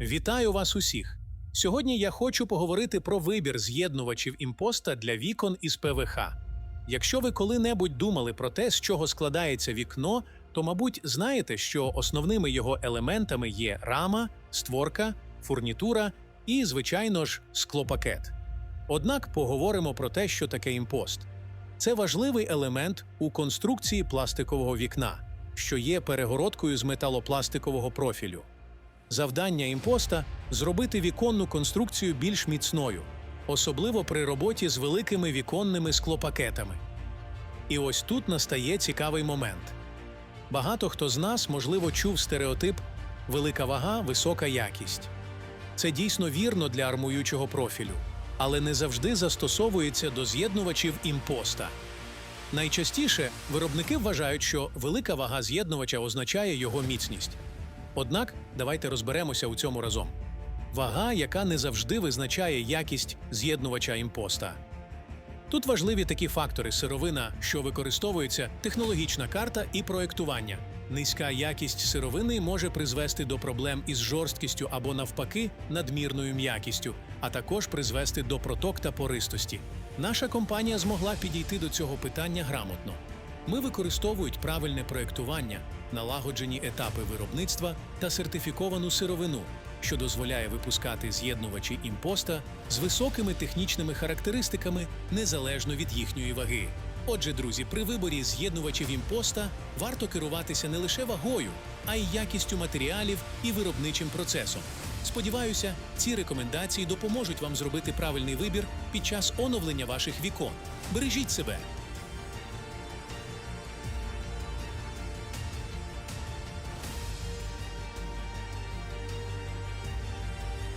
Вітаю вас усіх! Сьогодні я хочу поговорити про вибір з'єднувачів імпоста для вікон із ПВХ. Якщо ви коли-небудь думали про те, з чого складається вікно, то, мабуть, знаєте, що основними його елементами є рама, створка, фурнітура і, звичайно ж, склопакет. Однак поговоримо про те, що таке імпост. Це важливий елемент у конструкції пластикового вікна, що є перегородкою з металопластикового профілю. Завдання імпоста зробити віконну конструкцію більш міцною, особливо при роботі з великими віконними склопакетами. І ось тут настає цікавий момент. Багато хто з нас, можливо, чув стереотип велика вага, висока якість. Це дійсно вірно для армуючого профілю, але не завжди застосовується до з'єднувачів імпоста. Найчастіше виробники вважають, що велика вага з'єднувача означає його міцність. Однак давайте розберемося у цьому разом. Вага, яка не завжди визначає якість з'єднувача імпоста. Тут важливі такі фактори: сировина, що використовується, технологічна карта і проектування. Низька якість сировини може призвести до проблем із жорсткістю або навпаки надмірною м'якістю, а також призвести до проток та пористості. Наша компанія змогла підійти до цього питання грамотно. Ми використовують правильне проектування, налагоджені етапи виробництва та сертифіковану сировину, що дозволяє випускати з'єднувачі імпоста з високими технічними характеристиками незалежно від їхньої ваги. Отже, друзі, при виборі з'єднувачів імпоста варто керуватися не лише вагою, а й якістю матеріалів і виробничим процесом. Сподіваюся, ці рекомендації допоможуть вам зробити правильний вибір під час оновлення ваших вікон. Бережіть себе